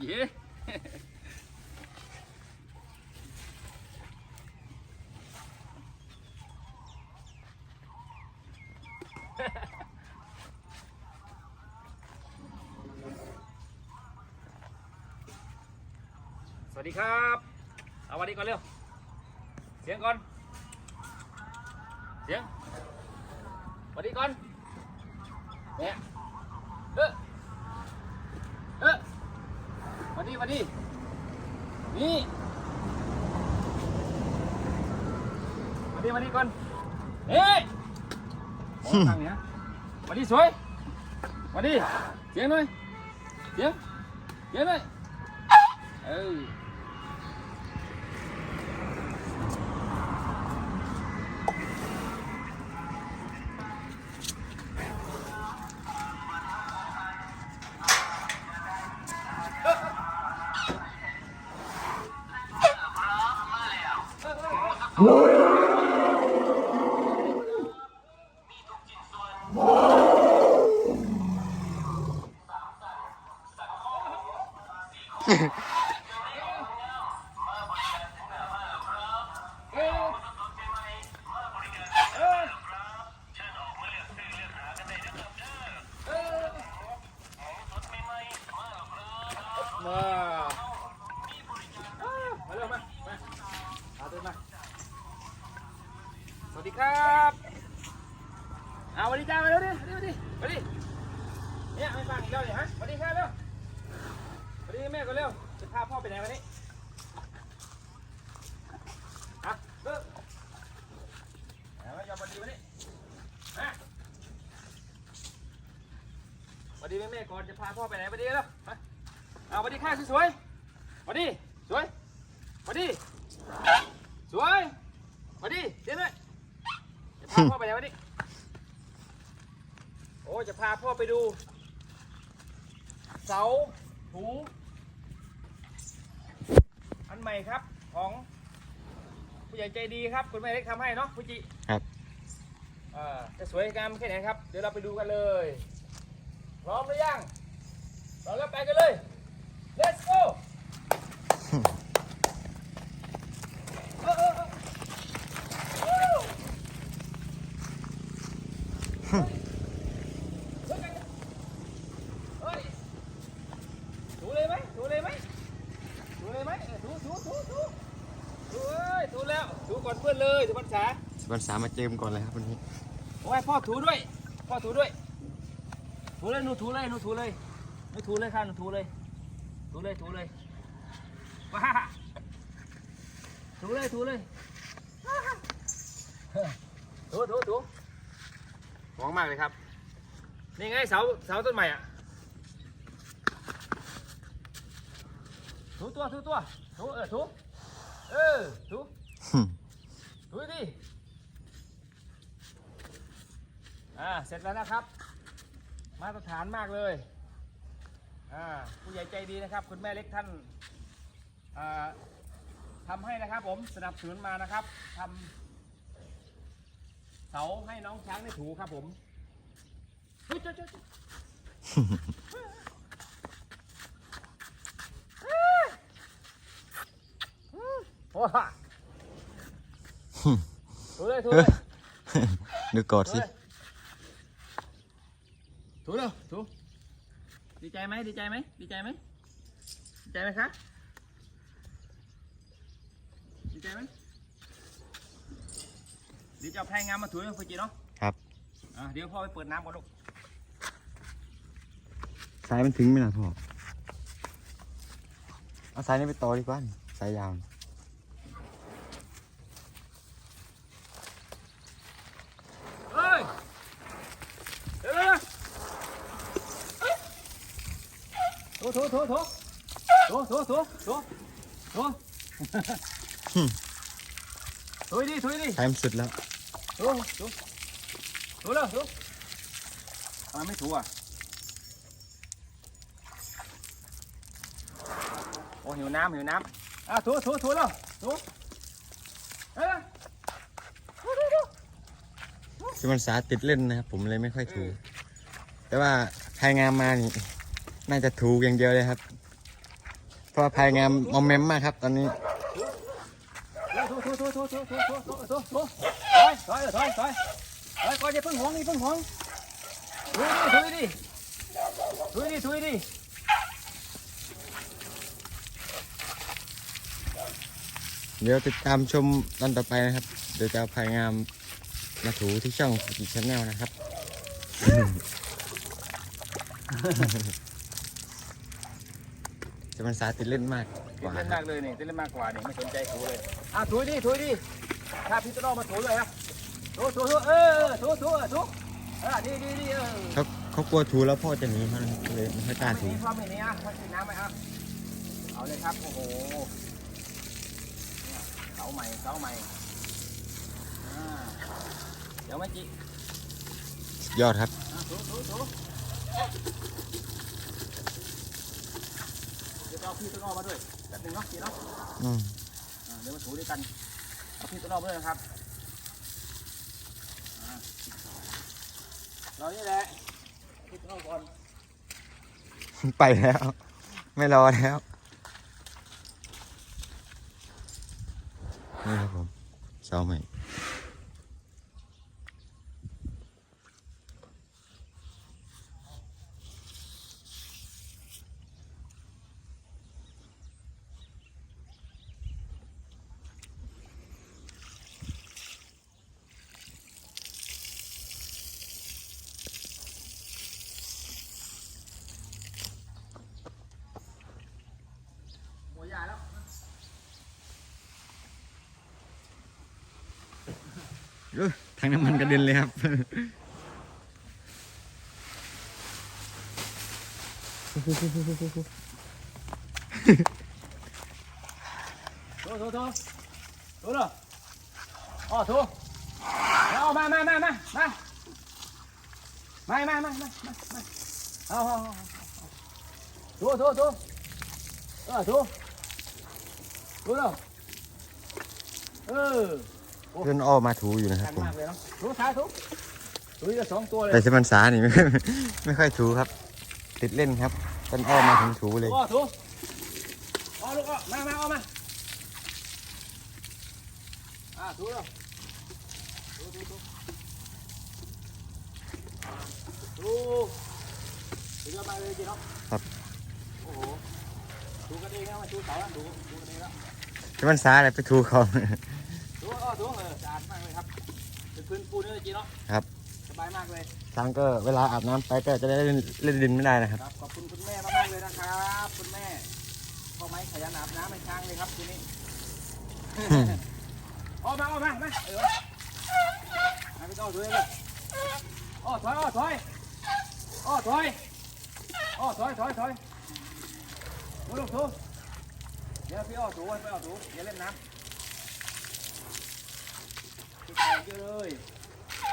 เย้สวัสดีครับเอาวันนี้ก่อนเร็ว เสียงก่อน เสียง สวัสดีก่อนเนี่ยเออเออสวัสดีสวัสดีนี่สวัสดีสวัสดีก่อนเฮ้ยมองทางนี้นะสวัสดีสวยสวัสดีเสียงหน่อยเสียงเสียงหน่อยเออ มามาเร็วมา มาเอาเดินมา สวัส ดีครับเอาวัสดีจ้ามาเร็วดิสวัสดีสวัสดีเนี่ยไม่ฟังอีกแล้วเนี่ยฮะวัสดีครับเร็ววัสดีแม่ก็เร็วจะพาพ่อไปไหนวันนี้ฮะเลิกเอามายอมวัสดีวันนี้ฮะสวัสดีแม่แม่ก่อนจะพาพ่อไปไหนสวัสดีแล้วเอาสวัสดีค่ะสวยๆสวัสดีสวยสวัสดีสวยสวัสดีเดี๋ยวด้วยจะ พาพ่อไปไหนวันนี้โอ้จะพาพ่อไปดู เสาหูอันใหม่ครับของผู้ใหญ่ใจดีครับคุณแม่เล็กทำให้เนาะผู้จิครับเอ่อจะสวยงามแค่ไหนครับ เดี๋ยวเราไปดูกันเลย พร้อมหรือยังพร้อมแล้วไปกันเลย Let's go เออเออเออวู้เฮ้ยเฮ้ยเฮ้ยถูเลยไหมถูเลยไหมถูเลยไหมเออถูถูถูถูถูเอ้ยถูแล้วถูก่อน เพื่อนเลยถูภาษาสวันสามมาเจิมก่อนเลยครับวันนี้โอ้ยพ่อถูด้วย พ่อถูด้วย ถูเลยหนูถูเลยหนูถูเลยหนูถูเลยค่ะหนูถูเลย ถูเลยถูเลยว้าถูเลยถูเลยว้าถูถูถูหอมมากเลยครับ นี่ไงเสาเสาต้นใหม่อะถูตัวถูตัวถูเออถูเออถู ถูดิ อ่า เสร็จแล้วนะครับ มาตรฐานมากเลย อ่า ผู้ใหญ่ใจดีนะครับ คุณแม่เล็กท่าน อ่าทำให้นะครับผมสนับสนุนมานะครับทำเสาให้น้องช้างได้ถูครับผมเฮ้ยเจ้าเจ้าเจ้าโอ้โหถู เลยถูเลยดูกอดสิถูเร็วถูดีใจไหมดีใจไหมดีใจไหมดีใจไหมคะดีใจไหมเดี๋ยวจะเอาแพรงงามมาถูให้ฟูจิเนาะครับอะเดี๋ยวพ่อไปเปิดน้ำก่อนลูกสายมันถึงไหมล่ะพ่อเอาสายนี้ไปต่อดีกว่านี่สายยาวนี่ เฮ้ยเดี๋ยวเดี๋ยว ถูถูถูถูถูถูถูถูถูถูดิถูดิสายมันสุดแล้วถูถูถูเร็วถูทำไมไม่ถูอะโอ้หิวน้ำหิวน้ำอะถูถูถูแล้วถูเอ้ยถูถูถูสวันสาติดเล่นนะครับผมเลยไม่ค่อยถูแต่ว่าใครงามมานี่ น่าจะถูกอย่างเดียวเลยครับ เพราะพายงามมอมแมมมากครับ ตอนนี้ถอยถอยถอยถอยก่อนอย่าเพิ่งหวงนี่เพิ่งหวงถุยดิถุยดิถุยดิถุยดิเดี๋ยวติดตามชมตอนต่อไปนะครับ เดี๋ยวจะพายงามมาถูที่ช่องสกีชแนลนะครับ จะมันสาติดเล่นมากกว่าเล่นครัมาบกเลยนี่เล่นมากกว่านี่ไม่สนใจถูเลยอะถุยดิถุยดิถ้าพี่ต้นอ้อมาถูเลยครับถูถูถูเออถูถูถูเออดีดีดีเออเขาเขากลัวถูแล้วพ่อจะหนีเขานะครับเลยไม่ค่อยกล้าไม่ถูมีความเห็นนี้อะมันกินน้ำไหมครับเอาเลยครับโอ้โหเนี่ยเสาใหม่เสาใหม่อ่าเดี๋ยวไม่จีสุดยอดครับอะถูถูถู เดี๋ยวเอาพี่ต้นอ้อมาด้วยแป๊บหนึงเนาะพี่เนาะอืมอ่าเดี๋ยวมาถูด้วยกันเอาพี่ต้นอ้อมาด้วยนะครับอ่าเรานี่แหละพี่ต้นอ้อก่อนไปแล้ว ไม่รอแล้วนี่ครับผมเสาใหม่ หัวใหญ่แล้ว เอ้ย ทางน้ำมันกระเด็นเลยครับ โถโถโถโถเลยอ๋อโถเอามามามามามามามามามามามาเอาเอาเอาโถโถโถเออโถโถเลยเออ เพื่อนอ้อมาถูอยู่นะครับกันผมมากเลยเนาะโถท้ายโถโถจะสองตัวเลยแต่สมันสานี่ไม่ไม่ค่อยถูครับ ติดเล่นครับต้นอ้อมาถึงถูเลยโอ้โถอ๋อลูกอะมามาเอามาอ่าโถเลยโถโถโถดูดูเยอะมากเลยจริงเนาะครับโอ้โหดูกันเองนะมาดูเสาแล้วดูดูกันเองแล้วสมันสาอะไรไปถูเขา ดูอ๋อดูเออสะอาดมากเลยครับเป็นพื้นปูนเลยจริงเนาะครับ สบายมากเลยช้างก็เวลาอาบน้ำไปก็จะได้เล่นเล่นดินไม่ได้นะครับ ครับขอบคุณคุณแม่มากๆเลยนะครับคุณแม่พ่อไม้ขยันอาบน้ำให้ช้างเลยครับทีนี้ออกมาออกมามาเออมาพี่ต้อถอยเลยอ้อถอยอ้อถอยอ้อถอยอ้อถอยถอยถอยดูลูกถูเดี๋ยวพี่อ้อถูพี่อ้อถูอย่าเล่นน้ำ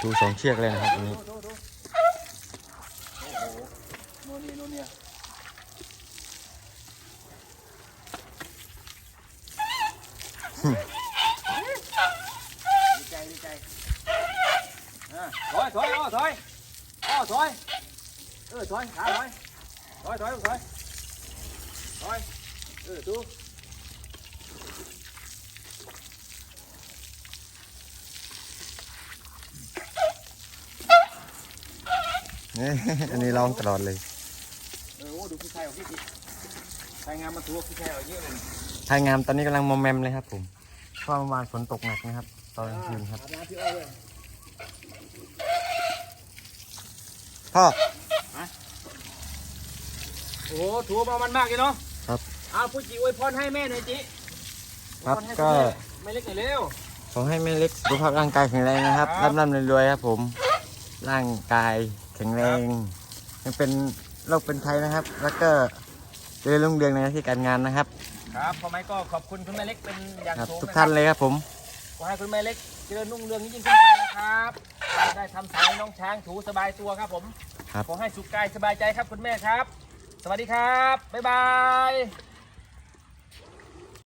ถูสองเชือกเลยนะครับนี้ถอ้โหโน่นนี่โน่นเนี่ยถอยถอยอ้อถอยอ้อถอยเออถอยขาถอยถอยถอยถอยถอยเออถู เนี่ย อันนี้ลองตลอดเลยเออโอ้ดูพี่ชายของพี่สิชายงามมาถูพี่ชายเอาเยอะเลยทายงามตอนนี้กำลังมอมแมมเลยครับผมเพราะเมื่อวานฝนตกหนักนะครับ ตอนกลางคืนครับอาบน้ำพี่อ้อยเลยพ่อโอ้โหถูมามันมากเลยเนาะครับเอาพูดจีอวยพรให้แม่หน่อยจิครับอวยพให้ก็คุณแม่ไม่เล็กหน่อยเร็วขอให้แม่เล็กสุขภาพร่างกายแข็งแรงนะครับครับร่ำร่ำรวยๆครับผม ร่างกายแข็งแรงยังเป็นโรคเป็นภัยนะครับ แล้วก็เจริญรุ่งเรืองในหน้าที่การงานนะครับ ครับพ่อไม้ก็ขอบคุณคุณแม่เล็กเป็นอย่างครับสูงทุกนะท่านเลยครับผมขอให้คุณแม่เล็กเจริญรุ่งเรืองยิ่งขึ้นไปนะครับได้ทำสายให้น้องช้างถูสบายตัวครับผมครับขอให้สุขกายสบายใจครับคุณแม่ครับ สวัสดีครับบ๊ายบาย